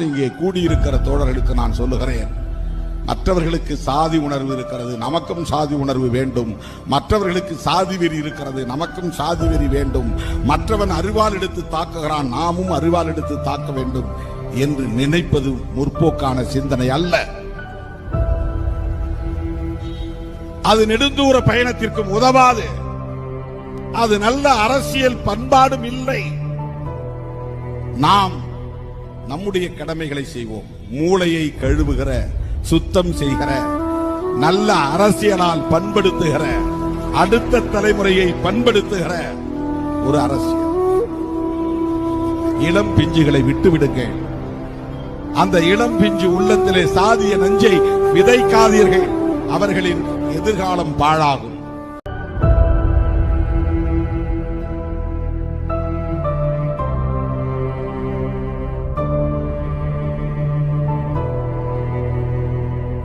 இங்கே கூடியிருக்கிற தோழர்களுக்கு நான் சொல்லுகிறேன் மற்றவர்களுக்கு சாதி உணர்வு இருக்கிறது நமக்கும் சாதி உணர்வு வேண்டும். மற்றவர்களுக்கு சாதி வெறி இருக்கிறது நமக்கும் சாதி வெறி வேண்டும். மற்றவன் அறிவால் எடுத்து தாக்குகிறான் நாமும் அறிவால் எடுத்து தாக்க வேண்டும் என்று நினைப்பது முற்போக்கான சிந்தனை அல்ல. அது நெடுந்தூர பயணத்திற்கும் உதவாது. அது நல்ல அரசியல் பண்பாடும் இல்லை. நாம் நம்முடைய கடமைகளை செய்வோம். மூளையை கழுவுகிற சுத்தம் செய்கிற நல்ல அரசியலால் பண்படுத்துகிற அடுத்த தலைமுறையை பண்படுத்துகிற ஒரு அரசியல். இளம் பிஞ்சுகளை விட்டு விடுங்கள் அந்த இளம் பிஞ்சு உள்ளத்திலே சாதிய நஞ்சை விதைக்காதீர்கள். அவர்களின் எதிர்காலம் பாழாகும்.